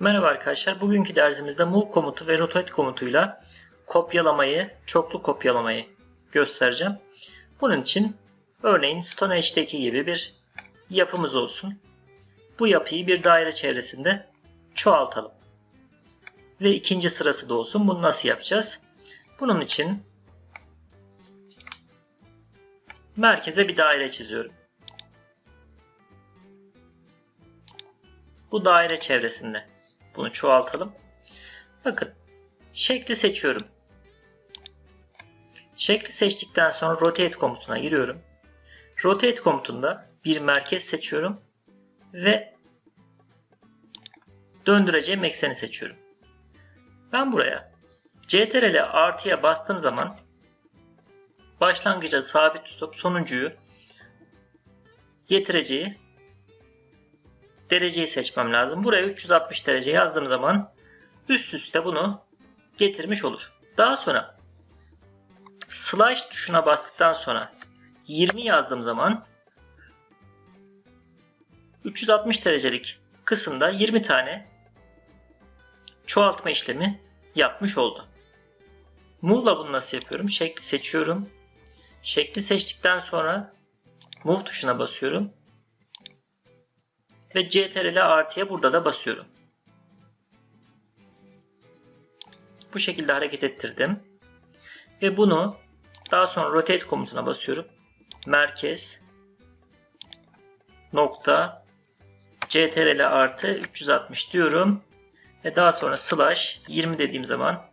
Merhaba arkadaşlar. Bugünkü dersimizde move komutu ve rotate komutuyla kopyalamayı, çoklu kopyalamayı göstereceğim. Bunun için örneğin StoneH'deki gibi bir yapımız olsun. Bu yapıyı bir daire çevresinde çoğaltalım. Ve ikinci sırası da olsun. Bunu nasıl yapacağız? Bunun için merkeze bir daire çiziyorum. Bu daire çevresinde bunu çoğaltalım. Bakın şekli seçiyorum. Şekli seçtikten sonra rotate komutuna giriyorum. Rotate komutunda bir merkez seçiyorum ve döndüreceğim ekseni seçiyorum. Ben buraya CTRL artıya bastığım zaman başlangıca sabit tutup sonuncuyu getireceği dereceyi seçmem lazım. Buraya 360 derece yazdığım zaman üst üste bunu getirmiş olur. Daha sonra slash tuşuna bastıktan sonra 20 yazdığım zaman 360 derecelik kısımda 20 tane çoğaltma işlemi yapmış oldu. Move'la bunu nasıl yapıyorum? Şekli seçiyorum. Şekli seçtikten sonra Move tuşuna basıyorum. Ve CTRL artıya burada da basıyorum. Bu şekilde hareket ettirdim. Ve bunu daha sonra rotate komutuna basıyorum. Merkez nokta CTRL artı 360 diyorum. Ve daha sonra slash 20 dediğim zaman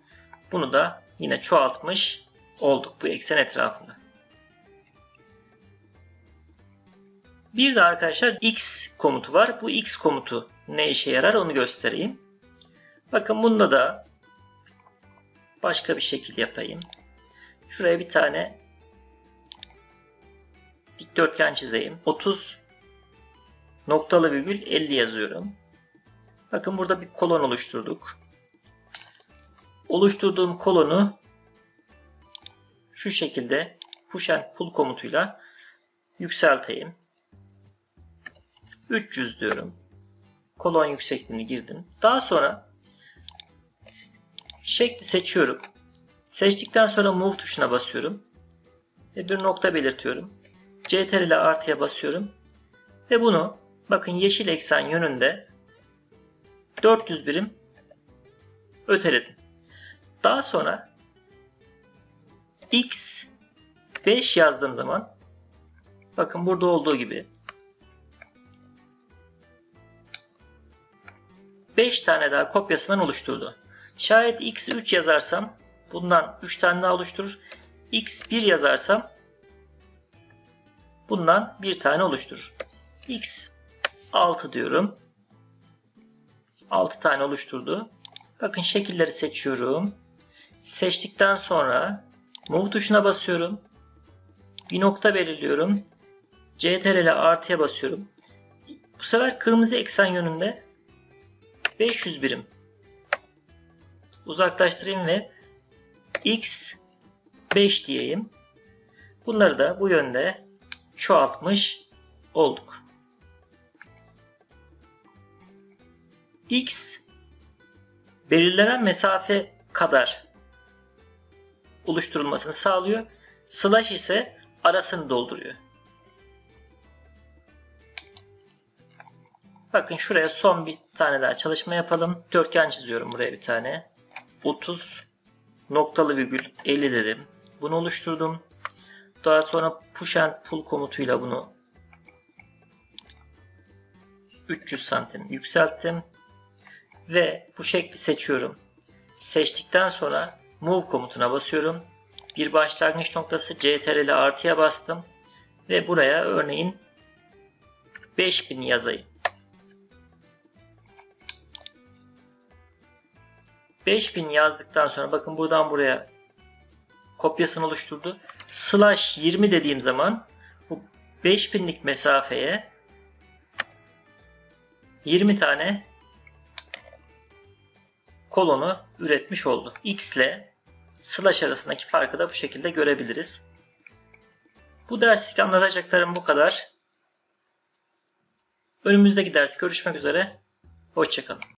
bunu da yine çoğaltmış olduk bu eksen etrafında. Bir de arkadaşlar x komutu var. Bu x komutu ne işe yarar onu göstereyim. Bakın bunda da başka bir şekil yapayım. Şuraya bir tane dikdörtgen çizeyim. 30 noktalı virgül 50 yazıyorum. Bakın burada bir kolon oluşturduk. Oluşturduğum kolonu şu şekilde push and pull komutuyla yükselteyim. 300 diyorum. Kolon yüksekliğini girdim. Daha sonra şekli seçiyorum. Seçtikten sonra move tuşuna basıyorum. Ve bir nokta belirtiyorum. CTRL artıya basıyorum. Ve bunu bakın yeşil eksen yönünde 400 birim öteledim. Daha sonra x 5 yazdığım zaman bakın burada olduğu gibi 5 tane daha kopyasından oluşturdu. Şayet x 3 yazarsam bundan 3 tane daha oluşturur. x 1 yazarsam bundan 1 tane oluşturur. x 6 diyorum. 6 tane oluşturdu. Bakın şekilleri seçiyorum. Seçtikten sonra move tuşuna basıyorum. Bir nokta belirliyorum. CTRL artıya basıyorum. Bu sefer kırmızı eksen yönünde 500 birim uzaklaştırayım ve x 5 diyeyim. Bunları da bu yönde çoğaltmış olduk. x belirlenen mesafe kadar oluşturulmasını sağlıyor. Slash ise arasını dolduruyor. Bakın şuraya son bir tane daha çalışma yapalım. Dörtgen çiziyorum buraya bir tane. 30 noktalı virgül 50 dedim. Bunu oluşturdum. Daha sonra push and pull komutuyla bunu 300 santim yükselttim. Ve bu şekli seçiyorum. Seçtikten sonra move komutuna basıyorum. Bir başlangıç noktası CTRL artıya bastım. Ve buraya örneğin 5000 yazayım. 5000 yazdıktan sonra bakın buradan buraya kopyasını oluşturdu. Slash 20 dediğim zaman bu 5000'lik mesafeye 20 tane kolonu üretmiş oldu. X ile slash arasındaki farkı da bu şekilde görebiliriz. Bu derslik anlatacaklarım bu kadar. Önümüzdeki ders görüşmek üzere. Hoşçakalın.